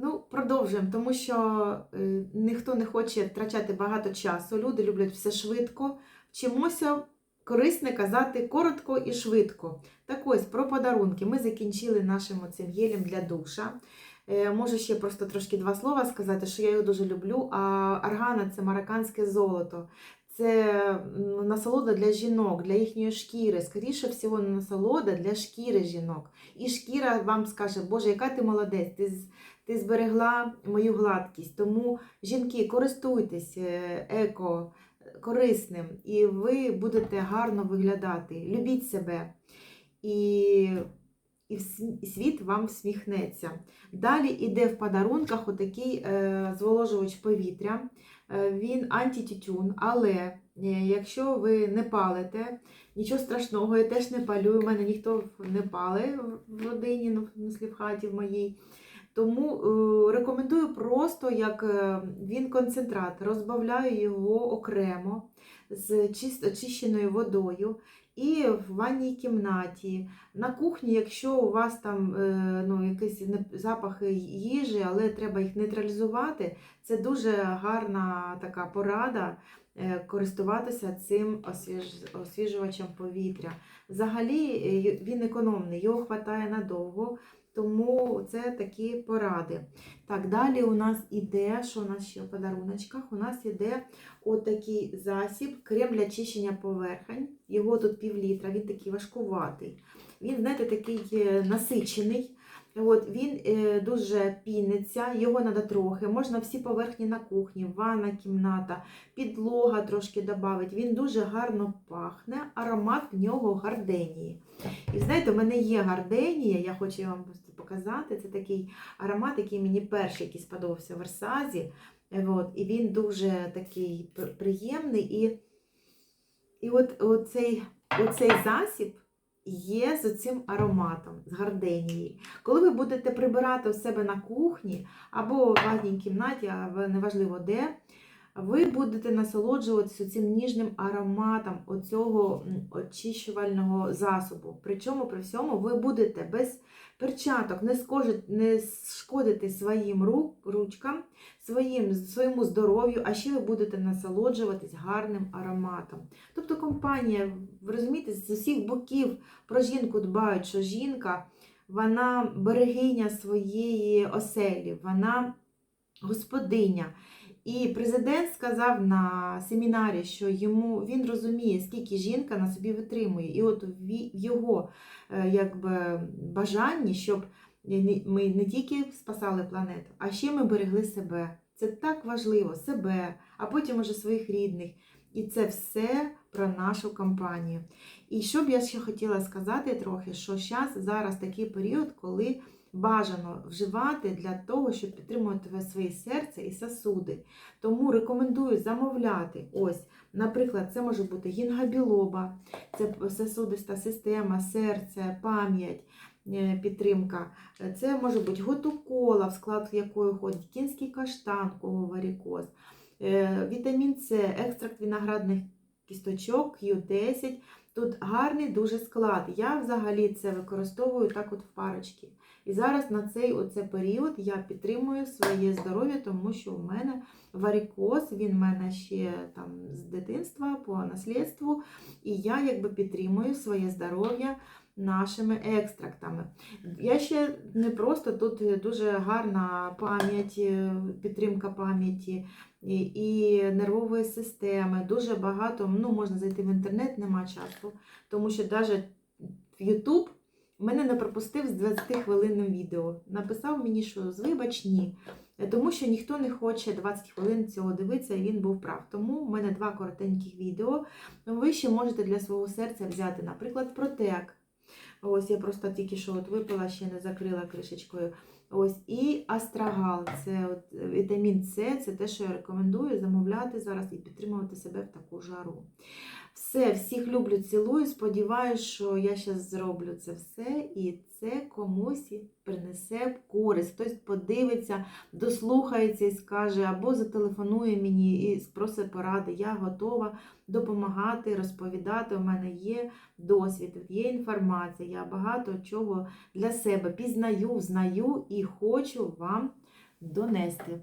Ну, продовжуємо, тому що е, ніхто не хоче втрачати багато часу. Люди люблять все швидко. Вчимося корисне казати коротко і швидко. Так ось про подарунки. Ми закінчили нашим цим гелем для душа. Е, Можу ще просто трошки два слова сказати, що я його дуже люблю. А аргана це марокканське золото. Це насолода для жінок, для їхньої шкіри. Скоріше всього, насолода для шкіри жінок. І шкіра вам скаже, Боже, яка ти молодець, ти, ти зберегла мою гладкість. Тому, жінки, користуйтесь е, еко, корисним, і ви будете гарно виглядати. Любіть себе. І, і світ вам всміхнеться. Далі йде в подарунках отакий е, зволожувач повітря. Е, Він антитютюн, але е, якщо ви не палите, нічого страшного, я теж не палю, у мене ніхто не пале в родині, ну, в хаті в моїй. Тому рекомендую просто як він концентрат, розбавляю його окремо з очищеною водою. І в ванній кімнаті, на кухні, якщо у вас там е, ну, якісь запахи їжі, але треба їх нейтралізувати, це дуже гарна така порада е, користуватися цим освіжувачем повітря. Взагалі е, він економний, його вистачає надовго, тому це такі поради. Так, далі у нас іде, що у нас ще в подаруночках? У нас іде отакий засіб, крем для очищення поверхень. Його тут пів літра, він такий важкуватий. Він, знаєте, такий е, насичений. От, він е, дуже піниться, його треба трохи. Можна всі поверхні на кухні, ванна кімната, підлога трошки додати. Він дуже гарно пахне, аромат в нього гарденії. І знаєте, у мене є гарденія, я хочу вам показати. Це такий аромат, який мені перший який сподобався в Версазі. Е, От, і він дуже такий приємний. І, і от оцей, оцей засіб є з цим ароматом, з гарденії. Коли ви будете прибирати у себе на кухні або в ванній кімнаті, або неважливо де, ви будете насолоджуватися цим ніжним ароматом оцього очищувального засобу. Причому при всьому ви будете без перчаток не, не шкодити своїм рук, ручкам, своїм, своєму здоров'ю, а ще ви будете насолоджуватись гарним ароматом. Тобто компанія, ви розумієте, з усіх боків про жінку дбають, що жінка вона берегиня своєї оселі, вона господиня. І президент сказав на семінарі, що йому він розуміє, скільки жінка на собі витримує. І от в його е, якби, бажанні, щоб ми не тільки спасали планету, а ще ми берегли себе. Це так важливо, себе, а потім уже своїх рідних. І це все про нашу компанію. І що б я ще хотіла сказати трохи, що зараз зараз такий період, коли бажано вживати для того, щоб підтримувати своє серце і сосуди. Тому рекомендую замовляти. Ось, наприклад, це може бути гінгабілоба, це сосудиста система, серце, пам'ять. е, Підтримка. Це може бути готукола, в склад якої входить кінський каштан, кого варікоз, е, вітамін С, екстракт виноградних кісточок, Q10. Тут гарний дуже склад. Я взагалі це використовую так от в парочки. І зараз на цей оце період я підтримую своє здоров'я, тому що у мене варикоз, він в мене ще там з дитинства по наслідству, і я якби підтримую своє здоров'я нашими екстрактами. Я ще не просто тут дуже гарна пам'ять, е, підтримка пам'яті і, нервової системи. Дуже багато, ну можна зайти в інтернет, нема часу, тому що навіть YouTube мене не пропустив з 20 хвилинним відео. Написав мені, що з вибач ні. Тому що ніхто не хоче 20 хвилин цього дивитися, і він був прав. Тому в мене два коротеньких відео. Ви ще можете для свого серця взяти, наприклад, протек. Ось я просто тільки що от випила, ще не закрила кришечкою. Ось і астрагал, це от вітамін С, це те, що я рекомендую замовляти зараз і підтримувати себе в таку жару. Все, всіх люблю, цілую. Сподіваюсь, що я зараз зроблю це все, і це комусь принесе користь. Хтось подивиться, дослухається і скаже, або зателефонує мені і спросить поради. Я готова допомагати, розповідати. У мене є досвід, є інформація. Я багато чого для себе пізнаю, знаю і хочу вам донести.